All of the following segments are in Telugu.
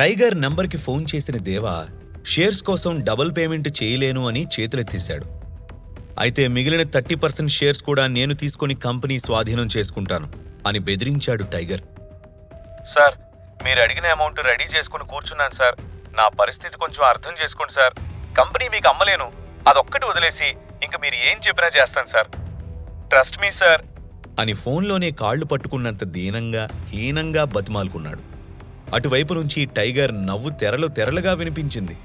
టైగర్ నంబర్కి ఫోన్ చేసిన దేవా షేర్స్ కోసం డబుల్ పేమెంట్ చేయలేను అని చేతులెత్తేశాడు. అయితే మిగిలిన థర్టీ పర్సెంట్ షేర్స్ కూడా నేను తీసుకొని కంపెనీ స్వాధీనం చేసుకుంటాను అని బెదిరించాడు టైగర్. సార్ మీరు అడిగిన అమౌంట్ రెడీ చేసుకుని కూర్చున్నాను సార్. నా పరిస్థితి కొంచెం అర్థం చేసుకోండి సార్. కంపెనీ మీకు అమ్మలేను. అదొక్కటి వదిలేసి ఇంక మీరు ఏం చెప్పినా చేస్తాను సార్. ట్రస్ట్ మీ సార్ అని ఫోన్లోనే కాళ్ళు పట్టుకున్నంత దీనంగా హీనంగా బతిమాలుకున్నాడు. అటువైపు నుంచి టైగర్ నవ్వు తెరలు తెరలుగా వినిపించింది.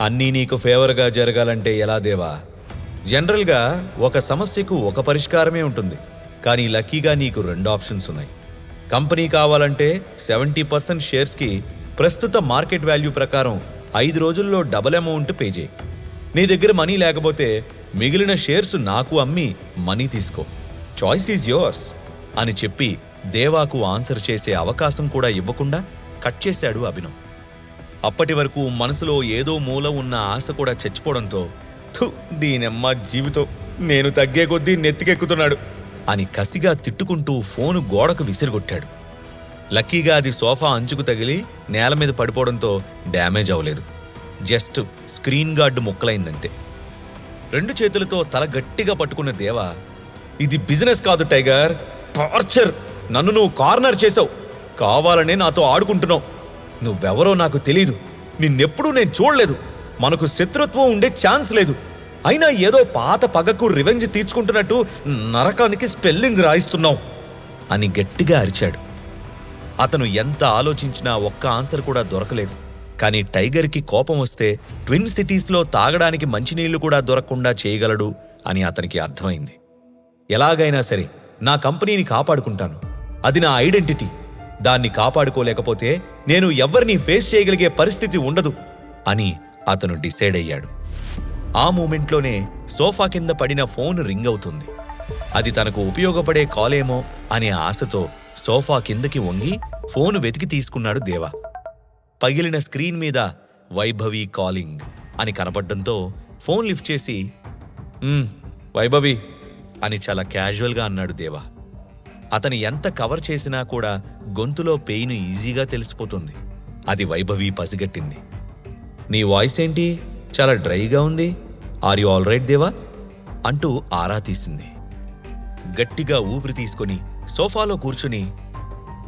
అన్నీ నీకు ఫేవర్గా జరగాలంటే ఎలా దేవా? జనరల్గా ఒక సమస్యకు ఒక పరిష్కారమే ఉంటుంది. కానీ లక్కీగా నీకు రెండు ఆప్షన్స్ ఉన్నాయి. కంపెనీ కావాలంటే సెవెంటీ పర్సెంట్ షేర్స్కి ప్రస్తుత మార్కెట్ వాల్యూ ప్రకారం ఐదు రోజుల్లో డబుల్ అమౌంట్ పే చేయి. నీ దగ్గర మనీ లేకపోతే మిగిలిన షేర్స్ నాకు అమ్మి మనీ తీసుకో. చాయిస్ ఈజ్ యోర్స్ అని చెప్పి దేవాకు ఆన్సర్ చేసే అవకాశం కూడా ఇవ్వకుండా కట్ చేశాడు అభినవ్. అప్పటి వరకు మనసులో ఏదో మూల ఉన్న ఆశ కూడా చచ్చిపోవడంతో "థు, దీనమ్మ జీవితం నేను తగ్గే కొద్దీ నెత్తికెక్కుతున్నాడు అని కసిగా తిట్టుకుంటూ ఫోను గోడకు విసిరిగొట్టాడు. లక్కీగా అది సోఫా అంచుకు తగిలి నేల మీద పడిపోవడంతో డ్యామేజ్ అవ్వలేదు. జస్ట్ స్క్రీన్ గార్డు ముక్కలైందంతే. రెండు చేతులతో తల గట్టిగా పట్టుకున్న దేవా ఇది బిజినెస్ కాదు టైగర్. టార్చర్. నన్ను నువ్వు కార్నర్ చేసావు. కావాలనే నాతో ఆడుకుంటున్నావు. నువ్వెవరో నాకు తెలీదు. నిన్నెప్పుడూ నేను చూడలేదు. మనకు శత్రుత్వం ఉండే ఛాన్స్ లేదు. అయినా ఏదో పాత పగకు రివెంజ్ తీర్చుకుంటున్నట్టు నరకానికి స్పెల్లింగ్ రాయిస్తున్నావు అని గట్టిగా అరిచాడు. అతను ఎంత ఆలోచించినా ఒక్క ఆన్సర్ కూడా దొరకలేదు. కానీ టైగర్కి కోపం వస్తే ట్విన్ సిటీస్లో తాగడానికి మంచినీళ్ళు కూడా దొరకకుండా చేయగలడు అని అతనికి అర్థమైంది. ఎలాగైనా సరే నా కంపెనీని కాపాడుకుంటాను. అది నా ఐడెంటిటీ. దాన్ని కాపాడుకోలేకపోతే నేను ఎవరిని ఫేస్ చేయగలిగే పరిస్థితి ఉండదు అని అతను డిసైడ్ అయ్యాడు. ఆ మూమెంట్లోనే సోఫా కింద పడిన ఫోన్ రింగ్ అవుతుంది. అది తనకు ఉపయోగపడే కాలేమో అనే ఆశతో సోఫా కిందకి వంగి ఫోన్ వెతికి తీసుకున్నాడు దేవా. పగిలిన స్క్రీన్ మీద వైభవి కాలింగ్ అని కనపడడంతో ఫోన్ లిఫ్ట్ చేసి వైభవి అని చాలా క్యాజువల్గా అన్నాడు దేవా. అతను ఎంత కవర్ చేసినా కూడా గొంతులో పెయిన్ ఈజీగా తెలిసిపోతుంది. అది వైభవి పసిగట్టింది. నీ వాయిస్ ఏంటి చాలా డ్రైగా ఉంది. ఆర్ యు ఆల్ రైట్ దేవా? అంటూ ఆరా తీసింది. గట్టిగా ఊపిరి తీసుకొని సోఫాలో కూర్చుని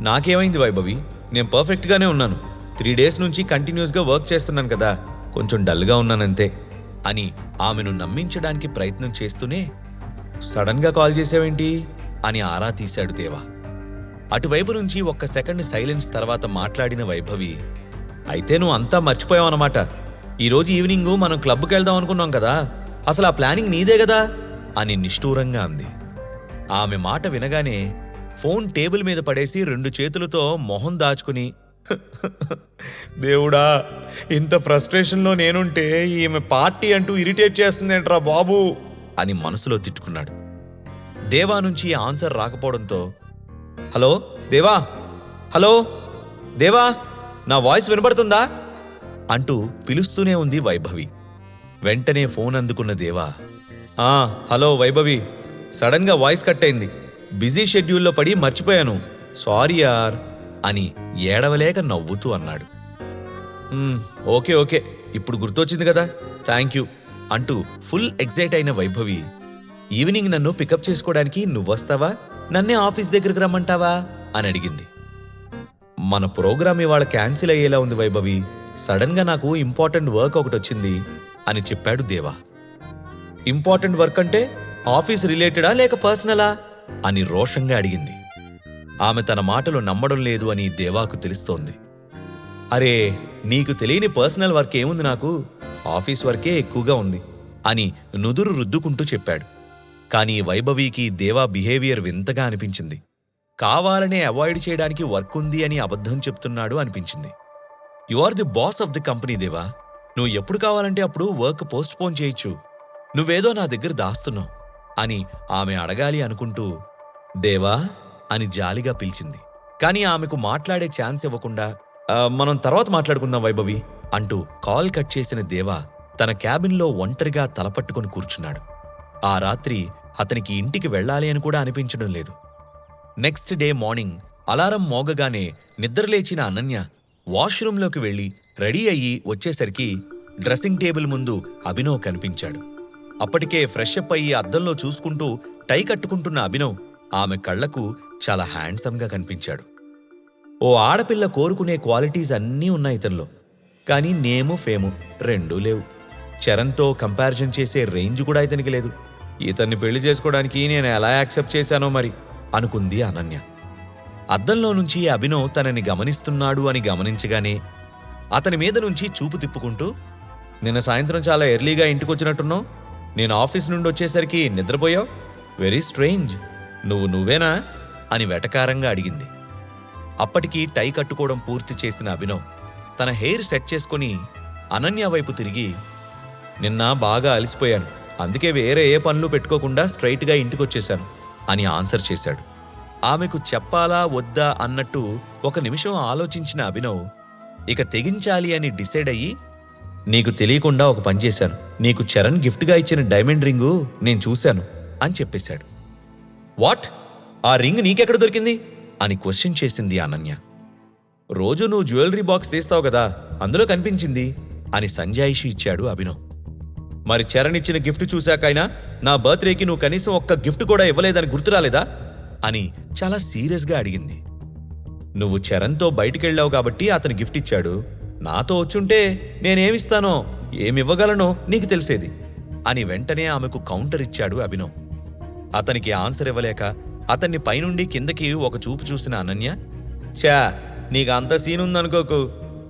నాకేమైంది వైభవి? నేను పర్ఫెక్ట్గానే ఉన్నాను. త్రీ డేస్ నుంచి కంటిన్యూస్గా వర్క్ చేస్తున్నాను కదా కొంచెం డల్గా ఉన్నానంతే అని ఆమెను నమ్మించడానికి ప్రయత్నం చేస్తూనే సడన్గా కాల్ చేసావేంటి? అని ఆరా తీశాడు దేవా. అటువైపు నుంచి ఒక్క సెకండ్ సైలెన్స్ తర్వాత మాట్లాడిన వైభవి అయితే నువ్వు అంతా మర్చిపోయావన్నమాట ఈరోజు ఈవినింగ్ మనం క్లబ్కి వెళ్దాం అనుకున్నాం కదా అసలు ఆ ప్లానింగ్ నీదే కదా? అని నిష్ఠూరంగా అంది. ఆమె మాట వినగానే ఫోన్ టేబుల్ మీద పడేసి రెండు చేతులతో మొహం దాచుకుని దేవుడా ఇంత ఫ్రస్ట్రేషన్లో నేనుంటే ఈమె పార్టీ అంటూ ఇరిటేట్ చేస్తుందేంట్రా బాబు? అని మనసులో తిట్టుకున్నాడు. దేవా నుంచి ఆన్సర్ రాకపోవడంతో హలో దేవా హలో దేవా నా వాయిస్ వినబడుతుందా? అంటూ పిలుస్తూనే ఉంది వైభవి. వెంటనే ఫోన్ అందుకున్న దేవా ఆ హలో వైభవి సడన్గా వాయిస్ కట్ అయింది బిజీ షెడ్యూల్లో పడి మర్చిపోయాను. సారీ యార్ అని ఏడవలేక నవ్వుతూ అన్నాడు. ఓకే ఓకే ఇప్పుడు గుర్తొచ్చింది కదా థ్యాంక్ యూ అంటూ ఫుల్ ఎగ్జైట్ అయిన వైభవి ఈవినింగ్ నన్ను పికప్ చేసుకోవడానికి నువ్వొస్తావా? నన్నే ఆఫీస్ దగ్గరికి రమ్మంటావా? అని అడిగింది. మన ప్రోగ్రామ్ ఇవాళ క్యాన్సిల్ అయ్యేలా ఉంది వైభవి. సడన్గా నాకు ఇంపార్టెంట్ వర్క్ ఒకటి వచ్చింది అని చెప్పాడు దేవా. ఇంపార్టెంట్ వర్క్ అంటే ఆఫీస్ రిలేటెడా లేక పర్సనలా? అని రోషంగా అడిగింది. ఆమె తన మాటలు నమ్మడం లేదు అని దేవాకు తెలుస్తోంది. అరే నీకు తెలియని పర్సనల్ వర్క్ ఏముంది నాకు? ఆఫీస్ వర్కే ఎక్కువగా ఉంది అని నుదురు రుద్దుకుంటూ చెప్పాడు. కానీ వైభవికి దేవా బిహేవియర్ వింతగా అనిపించింది. కావాలనే అవాయిడ్ చేయడానికి వర్క్ ఉంది అని అబద్ధం చెప్తున్నాడు అనిపించింది. You are the boss of the company Deva. నువ్వు ఎప్పుడు కావాలంటే అప్పుడు వర్క్ పోస్ట్ పోన్ చేయొచ్చు. నువ్వేదో నా దగ్గర దాస్తున్నావు అని ఆమె అడగాలి అనుకుంటూ దేవా అని జాలిగా పిలిచింది. కానీ ఆమెకు మాట్లాడే ఛాన్స్ ఇవ్వకుండా మనం తర్వాత మాట్లాడుకుందాం వైభవి అంటూ కాల్ కట్ చేసిన దేవా తన క్యాబిన్లో ఒంటరిగా తలపట్టుకుని కూర్చున్నాడు. ఆ రాత్రి అతనికి ఇంటికి వెళ్ళాలి అని కూడా అనిపించడం లేదు. నెక్స్ట్ డే మార్నింగ్ అలారం మోగగానే నిద్రలేచిన అనన్య వాష్రూంలోకి వెళ్ళి రెడీ అయ్యి వచ్చేసరికి డ్రెస్సింగ్ టేబుల్ ముందు అభినవ్ కనిపించాడు. అప్పటికే ఫ్రెష్ అప్ అయ్యి అద్దంలో చూసుకుంటూ టై కట్టుకుంటున్న అభినవ్ ఆమె కళ్ళకు చాలా హ్యాండ్సమ్గా కనిపించాడు. ఓ ఆడపిల్ల కోరుకునే క్వాలిటీస్ అన్నీ ఉన్నాయి ఇతనిలో కానీ నేము ఫేము రెండూ లేవు. చరణ్తో కంపారిజన్ చేసే రేంజ్ కూడా ఇతనికి లేదు. ఇతన్ని పెళ్ళి చేసుకోవడానికి నేను ఎలా యాక్సెప్ట్ చేశానో మరి? అనుకుంది అనన్య. అద్దంలో నుంచి అభినవ్ తనని గమనిస్తున్నాడు అని గమనించగానే అతని మీద నుంచి చూపు తిప్పుకుంటూ నిన్న సాయంత్రం చాలా ఎర్లీగా ఇంటికొచ్చినట్టున్నావు. నేను ఆఫీస్ నుండి వచ్చేసరికి నిద్రపోయావు? వెరీ స్ట్రేంజ్ నువ్వు నువ్వేనా? అని వెటకారంగా అడిగింది. అప్పటికి టై కట్టుకోవడం పూర్తి చేసిన అభినవ్ తన హెయిర్ సెట్ చేసుకొని అనన్య వైపు తిరిగి నిన్న బాగా అలసిపోయాను. అందుకే వేరే ఏ పనులు పెట్టుకోకుండా స్ట్రైట్గా ఇంటికొచ్చేశాను అని ఆన్సర్ చేశాడు. ఆమెకు చెప్పాలా వద్దా అన్నట్టు ఒక నిమిషం ఆలోచించిన అభినవ్ ఇక తెగించాలి అని డిసైడ్ అయ్యి నీకు తెలియకుండా ఒక పని చేశాను. నీకు చరణ్ గిఫ్ట్గా ఇచ్చిన డైమండ్ రింగు నేను చూశాను అని చెప్పేశాడు. వాట్? ఆ రింగ్ నీకెక్కడ దొరికింది? అని క్వశ్చన్ చేసింది అనన్య. రోజు నువ్వు జ్యువెలరీ బాక్స్ తీస్తావు కదా అందులో కనిపించింది అని సంజాయిషి ఇచ్చాడు అభినవ్. మరి చరణ్ ఇచ్చిన గిఫ్ట్ చూశాకైనా నా బర్త్డేకి నువ్వు కనీసం ఒక్క గిఫ్ట్ కూడా ఇవ్వలేదని గుర్తురాలేదా అని చాలా సీరియస్గా అడిగింది. నువ్వు చరణ్తో బయటికెళ్ళావు కాబట్టి అతను గిఫ్ట్ ఇచ్చాడు. నాతో వచ్చుంటే నేనేమిస్తానో ఏమివ్వగలనో నీకు తెలిసేది అని వెంటనే ఆమెకు కౌంటర్ ఇచ్చాడు అభినవ్. అతనికి ఆన్సర్ ఇవ్వలేక అతన్ని పైనుండి కిందకి ఒక చూపు చూసిన అనన్య చా నీకు అంత సీన్ ఉందనుకోకు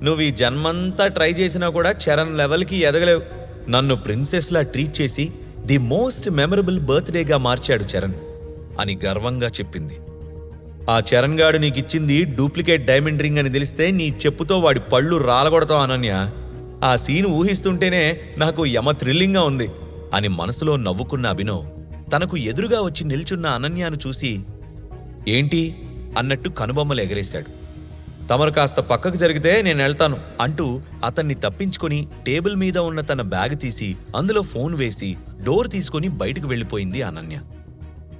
నువ్వు ఈ జన్మంతా ట్రై చేసినా కూడా చరణ్ లెవెల్కి ఎదగలేవు. నన్ను ప్రిన్సెస్లా ట్రీట్ చేసి ది మోస్ట్ మెమరబుల్ బర్త్డేగా మార్చాడు చరణ్ అని గర్వంగా చెప్పింది. ఆ చరణ్ గాడు నీకిచ్చింది డూప్లికేట్ డైమండ్ రింగ్ అని తెలిస్తే నీ చెప్పుతో వాడి పళ్ళు రాలగొడతావు అనన్య. ఆ సీన్ ఊహిస్తుంటేనే నాకు యమ థ్రిల్లింగ్గా ఉంది అని మనసులో నవ్వుకున్న అభినవ్ తనకు ఎదురుగా వచ్చి నిల్చున్న అనన్యను చూసి ఏంటి? అన్నట్టు కనుబొమ్మలు ఎగరేశాడు. తమరు కాస్త పక్కకు జరిగితే నేను వెళ్తాను అంటూ అతన్ని తప్పించుకొని టేబుల్ మీద ఉన్న తన బ్యాగ్ తీసి అందులో ఫోన్ వేసి డోర్ తీసుకొని బయటకు వెళ్ళిపోయింది అనన్య.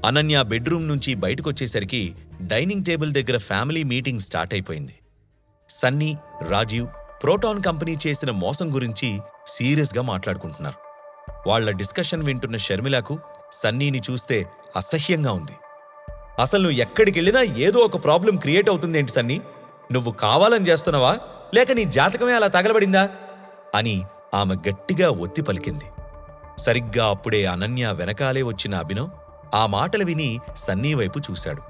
అనన్య బెడ్రూమ్ నుంచి బయటకొచ్చేసరికి డైనింగ్ టేబుల్ దగ్గర ఫ్యామిలీ మీటింగ్ స్టార్ట్ అయిపోయింది. సన్నీ రాజీవ్ ప్రోటాన్ కంపెనీ చేసిన మోసం గురించి సీరియస్గా మాట్లాడుకుంటున్నారు. వాళ్ళ డిస్కషన్ వింటున్న షర్మిలకు సన్నీని చూస్తే అసహ్యంగా ఉంది. అసలు నువ్వు ఎక్కడికి వెళ్ళినా ఏదో ఒక ప్రాబ్లం క్రియేట్ అవుతుందేంటి సన్నీ? నువ్వు కావాలని చేస్తున్నావా? లేక నీ జాతకమే అలా తగలబడిందా? అని ఆమె గట్టిగా ఒత్తి పలికింది. సరిగ్గా అప్పుడే అనన్య వెనకాలే వచ్చిన అభినవ్ ఆ మాటలు విని సన్నీ వైపు చూశాడు.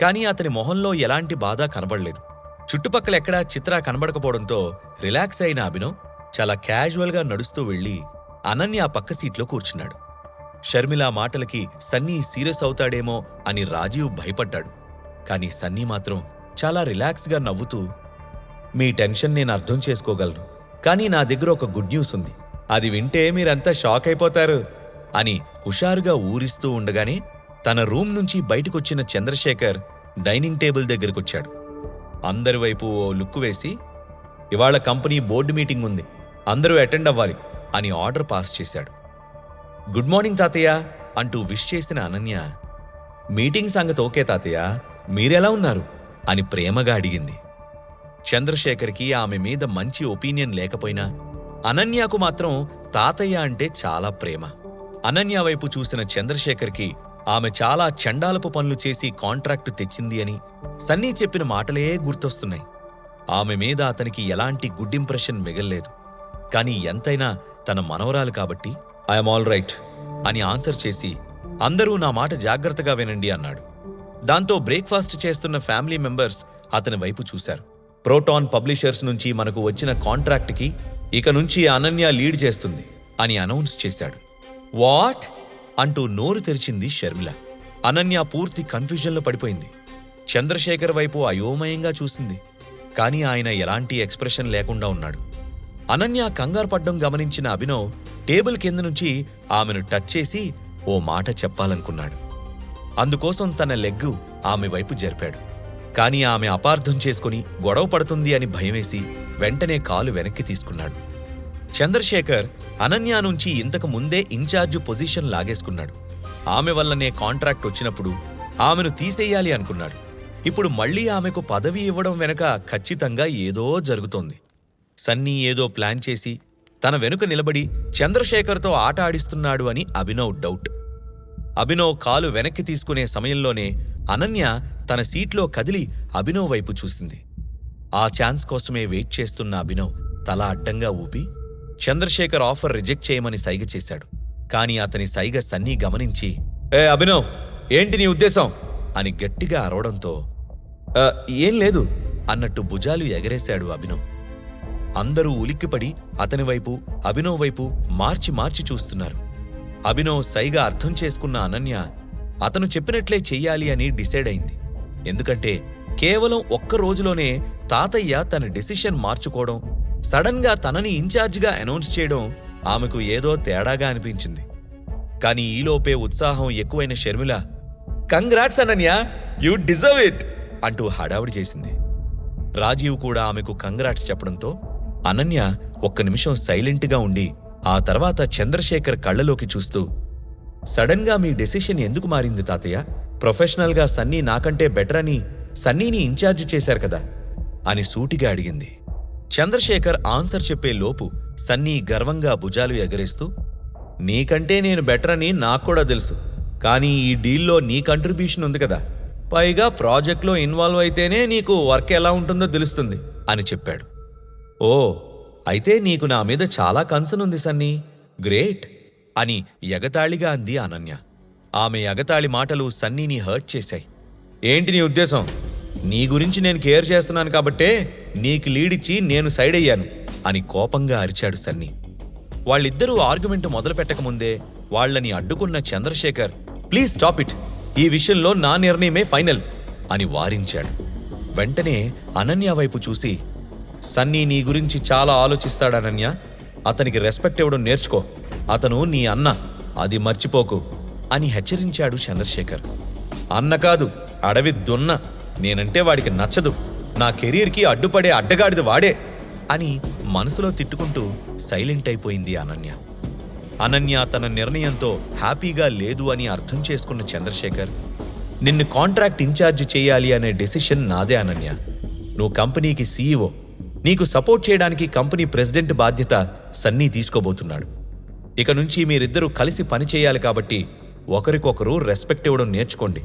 కానీ అతని మొహంలో ఎలాంటి బాధ కనబడలేదు. చుట్టుపక్కల ఎక్కడా చిత్ర కనబడకపోవడంతో రిలాక్స్ అయిన అభినవ్ చాలా క్యాజువల్గా నడుస్తూ వెళ్ళి అనన్య పక్క సీట్లో కూర్చున్నాడు. షర్మిల మాటలకి సన్నీ సీరియస్ అవుతాడేమో అని రాజీవ్ భయపడ్డాడు. కానీ సన్నీ మాత్రం చాలా రిలాక్స్గా నవ్వుతూ మీ టెన్షన్ నేను అర్థం చేసుకోగలను కానీ నా దగ్గర ఒక గుడ్ న్యూస్ ఉంది. అది వింటే మీరంతా షాక్ అయిపోతారు అని హుషారుగా ఊరిస్తూ ఉండగానే తన రూమ్ నుంచి బయటకొచ్చిన చంద్రశేఖర్ డైనింగ్ టేబుల్ దగ్గరకొచ్చాడు. అందరి వైపు ఓ లుక్కు వేసి ఇవాళ కంపెనీ బోర్డు మీటింగ్ ఉంది అందరూ అటెండ్ అవ్వాలి అని ఆర్డర్ పాస్ చేశాడు. గుడ్ మార్నింగ్ తాతయ్య అంటూ విష్ చేసిన అనన్య మీటింగ్ సంగతి ఓకే తాతయ్య మీరెలా ఉన్నారు? అని ప్రేమగా అడిగింది. చంద్రశేఖర్కి ఆమె మీద మంచి ఒపీనియన్ లేకపోయినా అనన్యకు మాత్రం తాతయ్య అంటే చాలా ప్రేమ. అనన్య వైపు చూసిన చంద్రశేఖర్కి ఆమె చాలా చండాలపు పనులు చేసి కాంట్రాక్టు తెచ్చింది అని సన్నీ చెప్పిన మాటలే గుర్తొస్తున్నాయి. ఆమె మీద అతనికి ఎలాంటి గుడ్ ఇంప్రెషన్ మిగల్లేదు. కానీ ఎంతైనా తన మనవరాలు కాబట్టి ఐఎమ్ ఆల్ రైట్ అని ఆన్సర్ చేసి అందరూ నా మాట జాగ్రత్తగా వినండి అన్నాడు. దాంతో బ్రేక్ఫాస్ట్ చేస్తున్న ఫ్యామిలీ మెంబర్స్ అతని వైపు చూశారు. ప్రోటాన్ పబ్లిషర్స్ నుంచి మనకు వచ్చిన కాంట్రాక్ట్కి ఇక నుంచి అనన్య లీడ్ చేస్తుంది అని అనౌన్స్ చేశాడు. వాట్? అంటూ నోరు తెరిచింది షర్మిల. అనన్య పూర్తి కన్ఫ్యూజన్లో పడిపోయింది. చంద్రశేఖర్ వైపు అయోమయంగా చూసింది. కానీ ఆయన ఎలాంటి ఎక్స్ప్రెషన్ లేకుండా ఉన్నాడు. అనన్య కంగారు పడ్డం గమనించిన అభినవ్ టేబుల్ కింద నుంచి ఆమెను టచ్ చేసి ఓ మాట చెప్పాలనుకున్నాడు. అందుకోసం తన లెగ్గు ఆమె వైపు జరిపాడు. కానీ ఆమె అపార్థం చేసుకుని గొడవ పడుతుంది అని భయమేసి వెంటనే కాలు వెనక్కి తీసుకున్నాడు. చంద్రశేఖర్ అనన్య నుంచి ఇంతకు ముందే ఇన్ఛార్జ్ పొజిషన్ లాగేసుకున్నాడు. ఆమె వల్లనే కాంట్రాక్ట్ వచ్చినప్పుడు ఆమెను తీసేయాలి అనుకున్నాడు. ఇప్పుడు మళ్ళీ ఆమెకు పదవి ఇవ్వడం వెనుక ఖచ్చితంగా ఏదో జరుగుతోంది. సన్నీ ఏదో ప్లాన్ చేసి తన వెనుక నిలబడి చంద్రశేఖర్తో ఆట ఆడిస్తున్నాడు అని అభినవ్ డౌట్. అభినవ్ కాలు వెనక్కి తీసుకునే సమయంలోనే అనన్య తన సీట్లో కదిలి అభినవ్ వైపు చూసింది. ఆ ఛాన్స్ కోసమే వెయిట్ చేస్తున్న అభినవ్ తల అడ్డంగా ఊపి చంద్రశేఖర్ ఆఫర్ రిజెక్ట్ చేయమని సైగ చేశాడు. కానీ అతని సైగ సన్నీ గమనించి ఏ అభినవ్ ఏంటి నీ ఉద్దేశం? అని గట్టిగా అరవడంతో ఏం లేదు అన్నట్టు భుజాలు ఎగరేశాడు అభినవ్. అందరూ ఉలిక్కిపడి అతని వైపు అభినవ్ వైపు మార్చి మార్చి చూస్తున్నారు. అభినవ్ సైగా అర్థం చేసుకున్న అనన్య అతను చెప్పినట్లే చెయ్యాలి అని డిసైడ్ అయింది. ఎందుకంటే కేవలం ఒక్క రోజులోనే తాతయ్య తన డెసిషన్ మార్చుకోవడం సడన్గా తనని ఇన్ఛార్జిగా అనౌన్స్ చేయడం ఆమెకు ఏదో తేడాగా అనిపించింది. కానీ ఈలోపే ఉత్సాహం ఎక్కువైన Sharmila congrats Ananya you deserve it అంటూ హడావిడి చేసింది. రాజీవ్ కూడా ఆమెకు కంగ్రాట్స్ చెప్పడంతో అనన్య ఒక్క నిమిషం సైలెంట్గా ఉండి ఆ తర్వాత చంద్రశేఖర్ కళ్ళలోకి చూస్తూ సడన్గా మీ డెసిషన్ ఎందుకు మారింది తాతయ్య? ప్రొఫెషనల్గా సన్నీ నాకంటే బెటర్ అని సన్నీని ఇన్ఛార్జ్ చేశారు కదా అని సూటిగా అడిగింది. చంద్రశేఖర్ ఆన్సర్ చెప్పే లోపు సన్నీ గర్వంగా భుజాలు ఎగరేస్తూ నీకంటే నేను బెటర్ అని నాకు కూడా తెలుసు కానీ ఈ డీల్లో నీ కంట్రిబ్యూషన్ ఉంది కదా. పైగా ప్రాజెక్ట్లో ఇన్వాల్వ్ అయితేనే నీకు వర్క్ ఎలా ఉంటుందో తెలుస్తుంది అని చెప్పాడు. ఓ అయితే నీకు నా మీద చాలా కన్సర్న్ ఉంది సన్నీ. గ్రేట్! అని ఎగతాళిగా అంది అనన్య. ఆమె ఎగతాళి మాటలు సన్నీని హర్ట్ చేశాయి. ఏంటి నీ ఉద్దేశం? నీ గురించి నేను కేర్ చేస్తున్నాను కాబట్టే నీకు లీడిచ్చి నేను సైడ్ అయ్యాను అని కోపంగా అరిచాడు సన్నీ. వాళ్ళిద్దరూ ఆర్గ్యుమెంట్ మొదలు పెట్టకముందే వాళ్ళని అడ్డుకున్న చంద్రశేఖర్ ప్లీజ్ స్టాప్ ఇట్. ఈ విషయంలో నా నిర్ణయమే ఫైనల్ అని వారించాడు. వెంటనే అనన్య వైపు చూసి సన్నీ నీ గురించి చాలా ఆలోచిస్తాడనన్య అతనికి రెస్పెక్ట్ ఇవ్వడం నేర్చుకో. అతను నీ అన్న. అది మర్చిపోకు అని హెచ్చరించాడు చంద్రశేఖర్. అన్న కాదు అడవి దున్న. నేనంటే వాడికి నచ్చదు. నా కెరీర్కి అడ్డుపడే అడ్డగాడిది వాడే అని మనసులో తిట్టుకుంటూ సైలెంట్ అయిపోయింది అనన్య. అనన్య తన నిర్ణయంతో హ్యాపీగా లేదు అని అర్థం చేసుకున్న చంద్రశేఖర్ నిన్ను కాంట్రాక్ట్ ఇన్ఛార్జ్ చేయాలి అనే డెసిషన్ నాదే అనన్య. నువ్వు కంపెనీకి సీఈఓ. నీకు సపోర్ట్ చేయడానికి కంపెనీ ప్రెసిడెంట్ బాధ్యత సన్నీ తీసుకోబోతున్నాడు. ఇక నుంచి మీరిద్దరూ కలిసి పని చేయాలి కాబట్టి ఒకరికొకరు రెస్పెక్ట్ ఇవ్వడం నేర్చుకోండి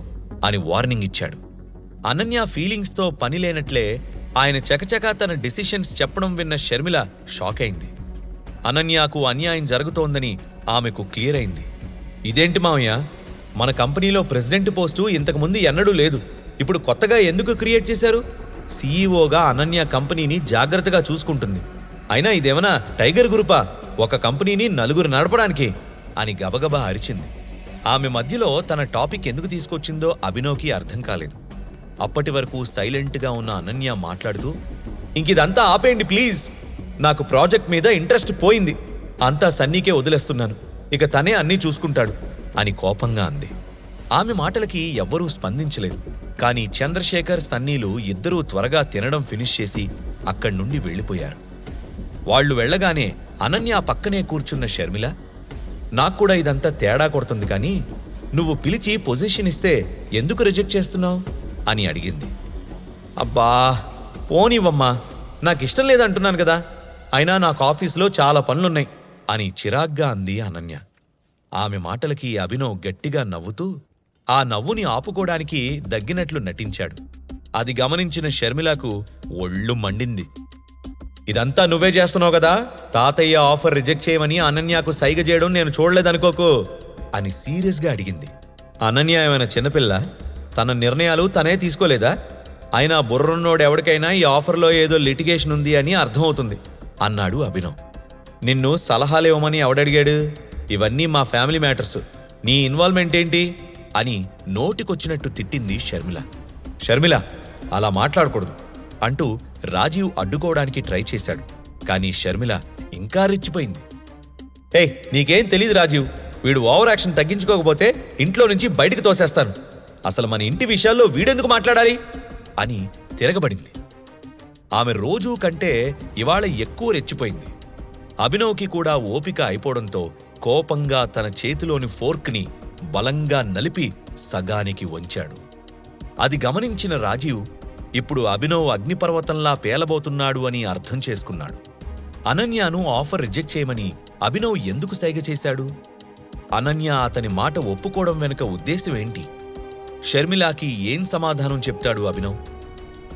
అని వార్నింగ్ ఇచ్చాడు. అనన్య ఫీలింగ్స్తో పని లేనట్లే ఆయన చకచకా తన డిసిషన్స్ చెప్పడం విన్న షర్మిల షాక్ అయింది. అనన్యకు అన్యాయం జరుగుతోందని ఆమెకు క్లియర్ అయింది. ఇదేంటి మావయ్య? మన కంపెనీలో ప్రెసిడెంట్ పోస్టు ఇంతకుముందు ఎన్నడూ లేదు. ఇప్పుడు కొత్తగా ఎందుకు క్రియేట్ చేశారు? సీఈఓగా అనన్య కంపెనీని జాగ్రత్తగా చూసుకుంటుంది. అయినా ఇదేమన్నా టైగర్ గ్రూపా? ఒక కంపెనీని నలుగురు నడపడానికి? అని గబగబా అరిచింది. ఆమె మధ్యలో తన టాపిక్ ఎందుకు తీసుకొచ్చిందో అభినవ్కి అర్థం కాలేదు. అప్పటి వరకు సైలెంట్గా ఉన్న అనన్య మాట్లాడుతూ ఇంకిదంతా ఆపేయండి ప్లీజ్. నాకు ప్రాజెక్ట్ మీద ఇంట్రెస్ట్ పోయింది. అంతా సన్నీకే వదిలేస్తున్నాను. ఇక తనే అన్నీ చూసుకుంటాడు అని కోపంగా అంది. ఆమె మాటలకి ఎవ్వరూ స్పందించలేదు. కానీ చంద్రశేఖర్ సన్నీలు ఇద్దరూ త్వరగా తినడం ఫినిష్ చేసి అక్కడి నుండి వెళ్ళిపోయారు. వాళ్ళు వెళ్ళగానే అనన్య పక్కనే కూర్చున్న షర్మిల నాకు కూడా ఇదంతా తేడా కొడుతుంది కానీ నువ్వు పిలిచి పొజిషన్ ఇస్తే ఎందుకు రిజెక్ట్ చేస్తున్నావు? అని అడిగింది. అబ్బా పోనివ్వమ్మా నాకు ఇష్టం లేదంటున్నాను కదా అయినా నాకు ఆఫీసులో చాలా పనులున్నాయి అని చిరాగ్గా అంది అనన్య. ఆమె మాటలకి అభినవ్ గట్టిగా నవ్వుతూ ఆ నవ్వుని ఆపుకోవడానికి దగ్గినట్లు నటించాడు. అది గమనించిన షర్మిలకు ఒళ్ళు మండింది. ఇదంతా నువ్వే చేస్తున్నావు కదా? తాతయ్య ఆఫర్ రిజెక్ట్ చేయమని అనన్యకు సైగ చేయడం నేను చూడలేదనుకోకు అని సీరియస్గా అడిగింది. అనన్య ఏమైనా చిన్నపిల్ల? తన నిర్ణయాలు తనే తీసుకోలేదా? అయినా బుర్రున్నోడు ఎవరికైనా ఈ ఆఫర్లో ఏదో లిటిగేషన్ ఉంది అని అర్థమవుతుంది అన్నాడు అభినవ్. నిన్ను సలహాలు ఇవ్వమని ఎవడడిగాడు? ఇవన్నీ మా ఫ్యామిలీ మ్యాటర్స్. నీ ఇన్వాల్వ్మెంట్ ఏంటి? అని నోటికొచ్చినట్టు తిట్టింది షర్మిల. షర్మిల అలా మాట్లాడకూడదు అంటూ రాజీవ్ అడ్డుకోవడానికి ట్రై చేశాడు. కానీ షర్మిల ఇంకా రెచ్చిపోయింది. ఏ నీకేం తెలియదు రాజీవ్. వీడు ఓవర్ యాక్షన్ తగ్గించుకోకపోతే ఇంట్లో నుంచి బయటికి తోసేస్తాను. అసలు మన ఇంటి విషయాల్లో వీడెందుకు మాట్లాడాలి? అని తిరగబడింది. ఆమె రోజూ కంటే ఇవాళ ఎక్కువ రెచ్చిపోయింది. అభినవ్కి కూడా ఓపిక అయిపోవడంతో కోపంగా తన చేతిలోని ఫోర్క్ని బలంగా నలిపి సగానికి వంచాడు. అది గమనించిన రాజీవ్ ఇప్పుడు అభినవ్ అగ్నిపర్వతంలా పేలబోతున్నాడు అని అర్థం చేసుకున్నాడు. అనన్యను ఆఫర్ రిజెక్ట్ చేయమని అభినవ్ ఎందుకు సైగ చేశాడు? అనన్య అతని మాట ఒప్పుకోవడం వెనుక ఉద్దేశం ఏంటి? షర్మిలాకి ఏం సమాధానం చెప్తాడు అభినవ్?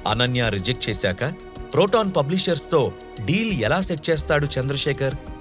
అనన్య రిజెక్ట్ చేశాక ప్రోటాన్ పబ్లిషర్స్తో డీల్ ఎలా సెట్ చేస్తాడు చంద్రశేఖర్?